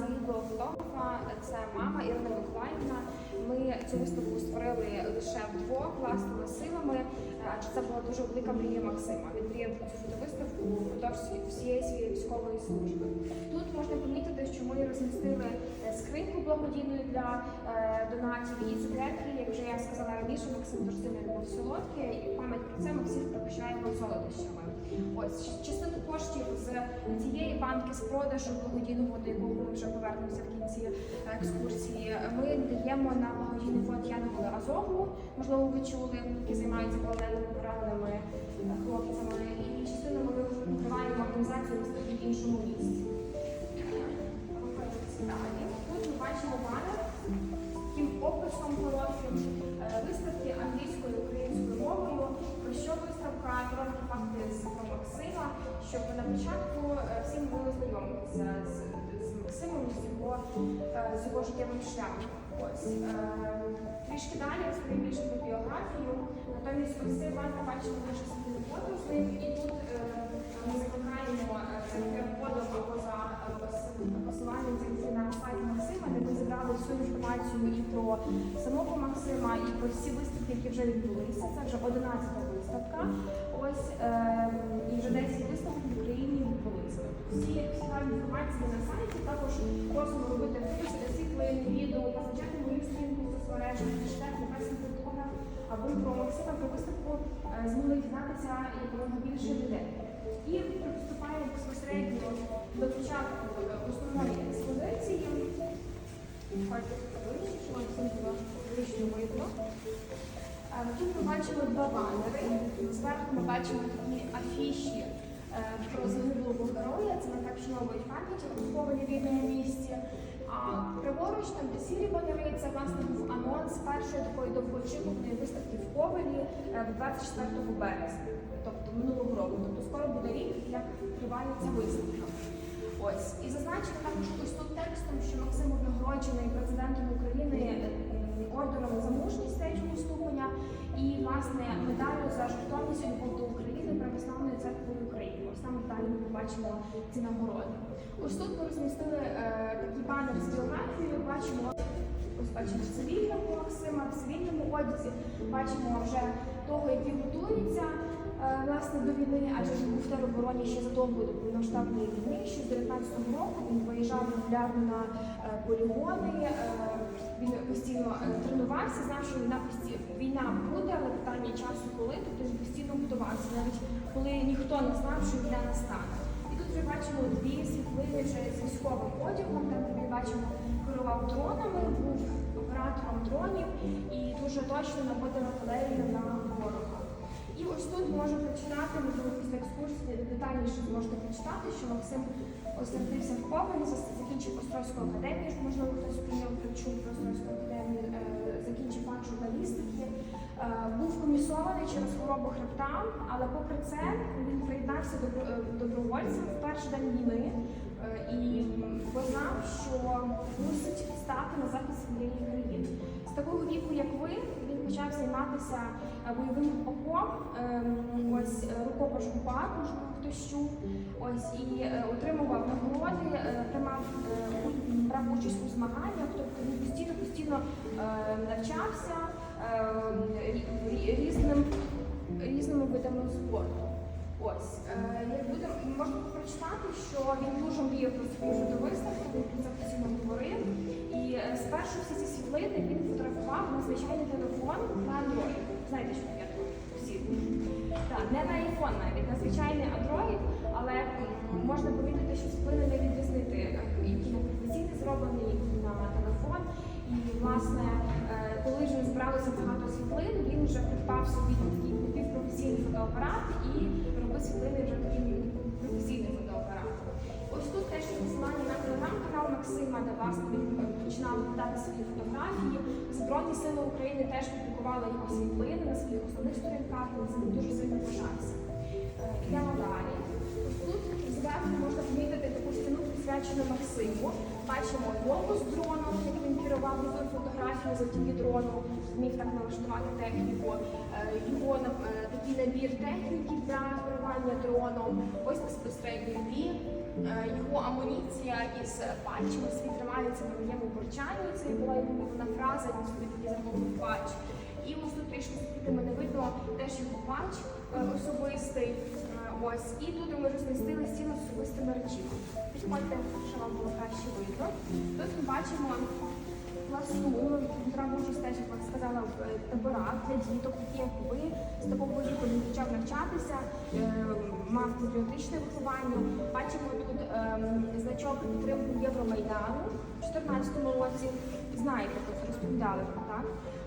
загиблого фотографа. Це мама Ірина Миколаївна. Ми цю виставку створили лише вдвох власними силами, адже це була дуже велика мрія Максима. Він мріяв про цю фотовиставку впродовж всієї своєї військової служби. Тут можна помітити, що ми розмістили е, скриньку благодійну для е, донатів і цукерки. Як вже я сказала раніше, Максим дуже сильно любив солодке, і пам'ять про це ми всіх пригощаємо солодощами. Ось частину коштів з цієї банки з продажу благодійного, до якого ми вже повернемося в кінці екскурсії. Ми даємо на благодійний фонд Янголи Азову, можливо, ви чули, які займаються полоненими пораненими е, хлопцями. Частину ми викриваємо організацію в іншому місці. Тут ми бачимо банер з таким описом коротким е, виставки англійською і українською мовою. Про що виставка короткі факти з Максима, щоб на початку е, всім було знайомитися з, з Максимом, з його, е, з його життєвим шляхом. Ось трішки далі розповім більше про біографію. Натомість ось цей банк бачимо наше спільне фото з ним, і тут е, ми закликаємо е, QR-кодом або за е, посиланням зайти на сайт Максима, де ми зібрали всю інформацію і про самого Максима, і про всі виставки, які вже відбулися. Це вже 11-та виставка. Ось е, і вже 10 виставок в Україні відбулися. Всі гарні інформації на сайті. Також просимо робити світлини, відео, позначати мою сторінку в соцмережах, хештег аби про Максима про виставку змогли дізнатися якомога більше людей. І приступаємо безпосередньо до початку е, основної експозиції. Е, Тут ми бачимо два банери. Зверху ми бачимо такі афіші е, про загиблого героя. Це ми так вшановують пам'ять, поховані в рідному місці. Праворуч, там де сірі це власне був анонс першої такої довгоочікуваної виставки в Ковелі е, 24 березня, тобто минулого року. Тобто скоро буде рік, як триває ця виставка. Ось і зазначено також ось тут текстом, що Максим нагороджений президентом України е, орденом за мужність третього ступеня і власне медаллю за жертовність до України православної церкви України. Ось там далі ми побачимо ці нагороди. Ось тут ми розмістили е, такий банер з біографією. Бачимо ось бачимо в цивільному Максима, в цивільному одязі. Бачимо вже того, який готується е, власне до війни, адже він був в теробороні ще задовго до повномасштабної війни. Ще з 19-го року він виїжджав регулярно на е, полігони. е, Він постійно е, тренувався, знав, що війна постійно війна буде, але питання часу коли, тобто він постійно готувався, навіть коли ніхто не знав, що війна настане. І тут ми бачимо дві світлини вже з військовим одягом, там ми бачимо керував дронами, був оператором дронів і дуже точно наводив артилерію на ворога. І ось тут можна прочитати, можливо, після екскурсії детальніше зможете прочитати, що Максим освятився в зас- закінчив Острозьку академію, можливо, хтось про нього чув про Острозьку академію, журналістики, е, був комісований через хворобу хребта, але попри це він приєднався до е, добровольців в перший день війни. Е, і познав, що мусить стати на захист своєї країни. З такого віку, як ви, він почав займатися бойовим оком, ем, ось рукопашку пар, чув, ось і е, отримував нагороди, е, приймав е, брав участь у змаганнях, тобто він постійно постійно навчався рі- рі- різним різними видами спорту. Ось як буде можна прочитати, що він дуже мріяв про свою фотовиставку, він про це постійно говорив. І спершу всі ці світлини він фотографував на звичайний телефон на Android. Знаєте, що? Всі. Так, не на iPhone навіть, на звичайний Android, але можна помітити, що світлини не відрізнити, е, які на професійний зроблені, які на телефон. І власне, коли коли вже збиралося багато світлин, він вже придбав собі такий напівпрофесійний фотоапарат і робив світлини вже таким професійним фотоапаратом. Ось тут теж посилання на телеграм-канал Максима, де власне він починав викладати свої фотографії. Збройні сили України теж публікували його світлини на своїх основних сторінках, він цим дуже сильно. Е, Йдемо далі. Тут зверху можна помітити таку стіну присвячено Максиму. Бачимо його з дроном, як він керував робив фотографію завдяки дрону, зміг так налаштувати техніку. Е, Його е, такий набір техніки для керування дроном. Ось безпосередньо він. Е, Його амуніція із патчами свій тримається на моєму порчанні. Це була його фраза, він такий замовив патч. І ось тут трішки звідти мене видно теж його патч е, особистий. Е, Ось і тут ми розмістили стіну з особистими речами. Підходьте, щоб вам було краще видно. Тут ми бачимо класну, Дмитра Божу теж, як сказала, в е, таборах для діток, такі як ви з такого віку він почав навчатися, е, мав патріотичне виховання. Бачимо тут ем, значок підтримку Євромайдану у 2014 році. Знаєте, тут розповідали про так.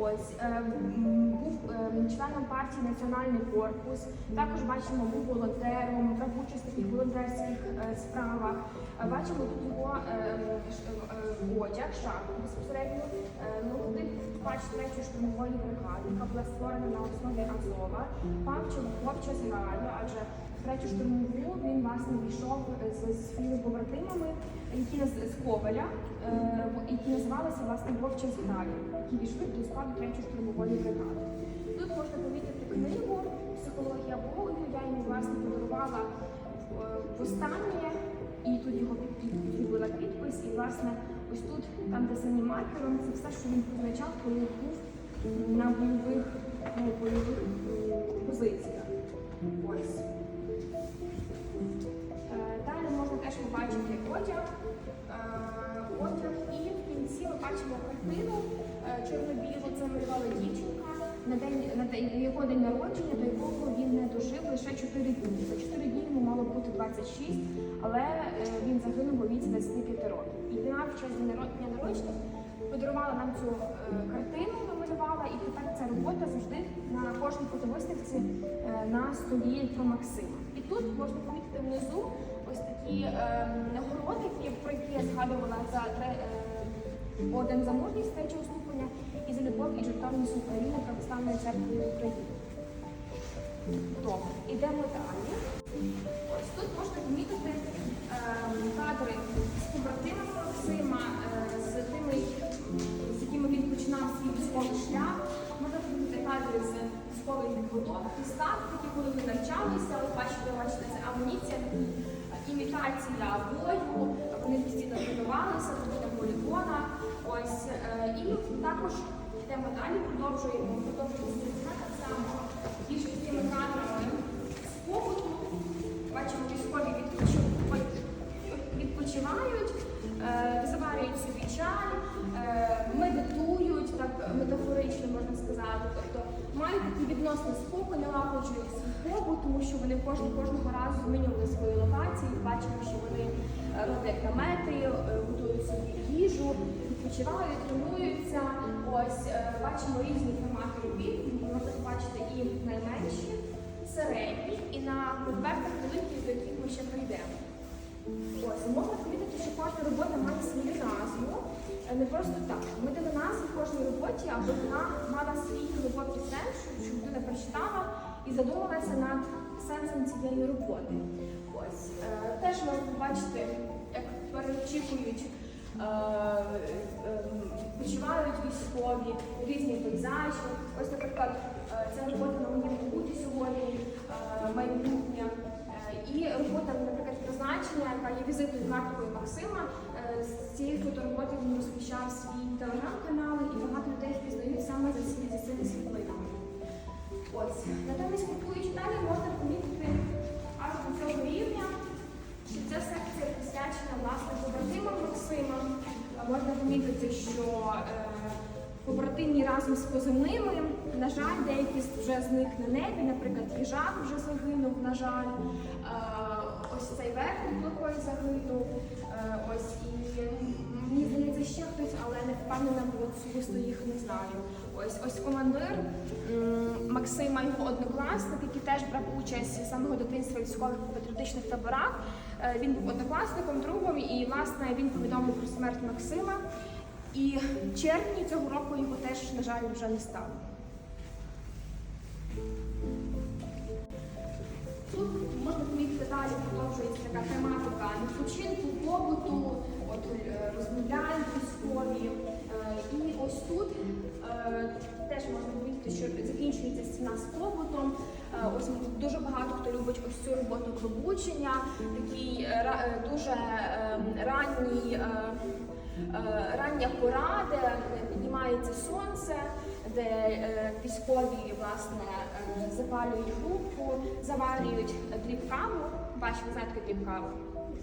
Ось е, був е, членом партії Національний корпус. Також бачимо, був волонтером, брав участь в таких волонтерських е, справах. Бачимо тут його одяг, шапку безпосередньо, логотип пач третьої штурмової бригади, яка була створена на основі Азова. Павчо хлопча згадаю, адже в третю штурмову він власне війшов з зі своїми побратимами, які наз- з Ковеля, е, які називалися власне Вовча зграя, які війшли до складу третьої штурмової бригади. Тут можна помітити книгу Психологія Богу. Я йому власне подарувала е, востаннє, і тут його під- під- підпис. І власне ось тут, там де синім маркером, це все, що він позначав, коли був на бойових, ну, бойових позиціях. Ось. Одяг. Одяг і в кінці ми бачимо картину е, чорно-білу. Це малювала дівчинка на день на день його день народження, до якого він не дожив лише 4 дні. За 4 дні йому мало бути 26, але е, він загинув у віці 25 років. І вона в час дня народження подарувала нам цю е, картину, намалювала, і тепер ця робота завжди на кожній фотовиставці на столі про Максима. І тут можна помітити внизу ось такі е, нагороди, які, про які я згадувала за е, один за мужність третього ступеня і за любов і жертовність України Православної церкви України. Добре, ідемо далі. Ось тут можна помітити е, кадри з побратимами Максима, е, з тими, з якими він починав свій військовий шлях. Можна помітити кадри з військової підготовки, ставки, коли ви навчалися. Бачите, бачите, це амуніція, імітація бою. Вони постійно тренувалися, на полігонах. Ось е, і також йдемо далі, продовжуємо продовжуємо так само більш такими кадрами з побуту. Бачимо, військові відпочив- відпочивають, е, заварюють собі чай, е, медитують, так метафорично можна сказати. Тобто мають такий відносний спокій, налагоджують свій побут, тому що вони кожного, кожного разу змінювали свої локації. Бачимо, що вони е, роблять намети, е, готують собі їжу, відпочивають, тренуються. Ось е, бачимо різні формати робіт. Можна побачити і найменші, середні, і на конвертах великі, до яких ми ще прийдемо. Ось можна помітити, що кожна робота має свою назву. Е, Не просто так. Ми дали назву кожній роботі, аби вона мала свій глибокий сенс, щоб людина прочитала і задумалася над сенсом цієї роботи. Ось е, теж можна побачити, як переочікують. е, е, військові, різні пейзажі. Ось, наприклад, е, ця робота на моєму буті сьогодні, е, майбутнє. Е, І робота, наприклад, візитною карткою Максима. Е, З цієї фотороботи він розміщав свій телеграм-канал і багато людей впізнають саме за ці за цими світлинами. Ось. Натомість, купуючи далі, можна помітити аж до цього рівня, що ця секція присвячена власне побратимам Максима. Е, Можна помітити, що е, побратимі разом з позивними, на жаль, деякі вже з них на небі, наприклад, їжак вже загинув, на жаль. Ось цей верхній плохой загинув. Е, ось і мені здається ще хтось, але не впевнена, бо особисто їх не знаю. Ось ось командир Максима, його однокласник, який теж брав участь з самого дитинства військових патріотичних таборах. Е, Він був однокласником, другом, і власне він повідомив про смерть Максима. І в червні цього року його теж, на жаль, вже не стало. Така тематика відпочинку, побуту, от е, розмовляють військові. Е, І ось тут е, теж можна помітити, що закінчується стіна з побутом. Ось дуже багато хто любить ось цю роботу пробудження, такий дуже е, ранній. Рання пора, де піднімається сонце, де військові власне запалюють групу, заварюють дріб. Бачите, ви знаєте, дріб каву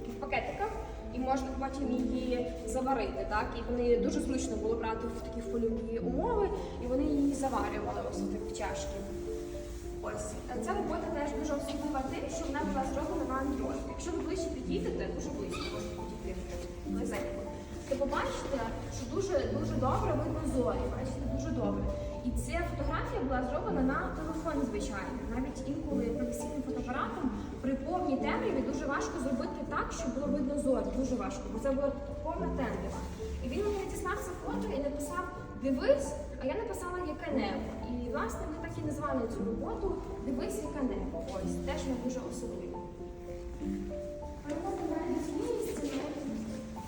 в пакетиках, і можна потім її заварити. Так і вони дуже зручно було брати в такі польові умови, і вони її заварювали ось в чашки. Ось ця робота теж дуже особлива тим, що вона була зроблена на андроїд. Якщо ви ближче підійдете, дуже близько можете підійти близенько, то побачите, що дуже дуже добре видно зорі. Бачите, дуже добре. І ця фотографія була зроблена на телефон, звичайно. Навіть інколи професійним фотоапаратом при повній темряві дуже важко зробити так, щоб було видно зорі. Дуже важко, бо це була повна темрява. І він мені це фото і написав Дивись, а я написала яке небо. І власне ми так і назвали цю роботу Дивись, яке небо. Ось теж не дуже особливо.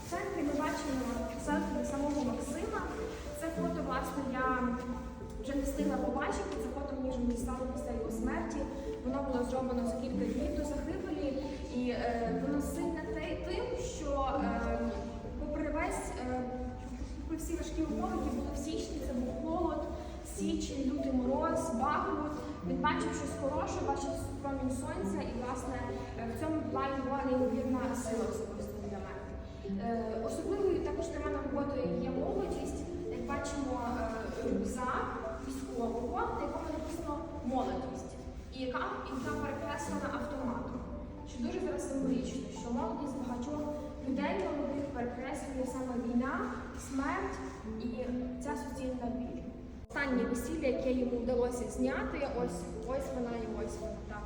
Центрі ми бачимо селфі самого Максима. Це фото, власне, я вже не встигла побачити. Це фото мені вже дістало після його смерті. Воно було зроблено за кілька днів до Особливою також для роботою є молодість. Як бачимо, е, рюкзак військового, на якому написано молодість, і яка, яка перекреслена автоматом. Що дуже зараз символічно, що молодість багатьох людей молодих перекреслює саме війна, смерть і ця суцільна біль. Останнє весілля, яке йому вдалося зняти, ось ось вона і ось вона так.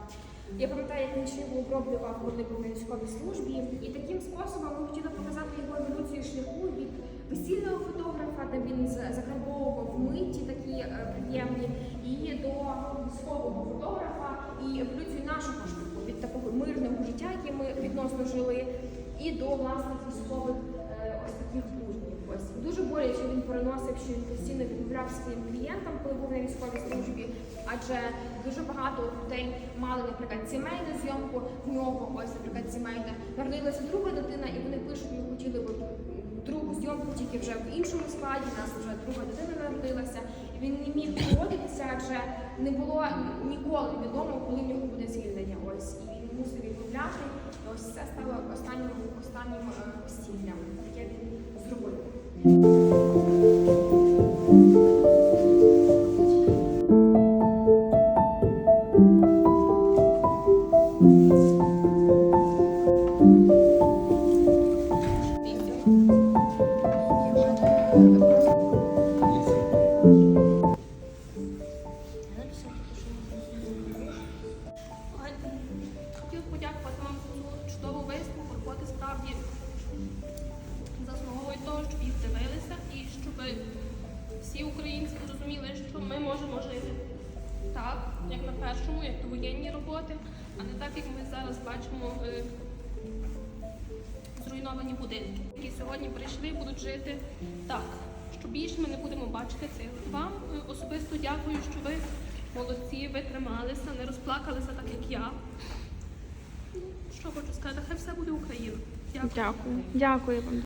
Я пам'ятаю, як він його оброблював, коли був на військовій службі. І таким способом ми хотіли показати його еволюцію шляху від весільного фотографа, де він закарбовував миті такі е, приємні, і до військового фотографа, і еволюцію нашого шляху від такого мирного життя, яке ми відносно жили, і до власних військових е, ось таких буднів. Ось дуже боляче він переносив, що він постійно відмовляв своїм клієнтам, коли був на військовій службі. Адже дуже багато людей мали, наприклад, сімейну зйомку. В нього ось, наприклад, сімейна народилася друга дитина, і вони пишуть, ми хотіли б другу зйомку тільки вже в іншому складі. У нас вже друга дитина народилася, і він не міг погодитися, адже не було ніколи відомо, коли в нього буде звільнення. Ось і він мусив відмовляти. Ось це стало останнім останнім е, весіллям, яке він зробив. Хотів подякувати вам за чудову виставку. Роботи справді заслуговують щоб їх дивилися і щоб всі українці зрозуміли, що ми можемо жити так, як на першому, як воєнні роботи, а не так, як ми зараз бачимо е, зруйновані будинки, які сьогодні прийшли будуть жити так, що більше ми не будемо бачити цих. Вам е, особисто дякую, що ви молодці, ви трималися, не розплакалися так, як я. Що хочу сказати, хай все буде Україна. Дякую. Дякую. Дякую вам.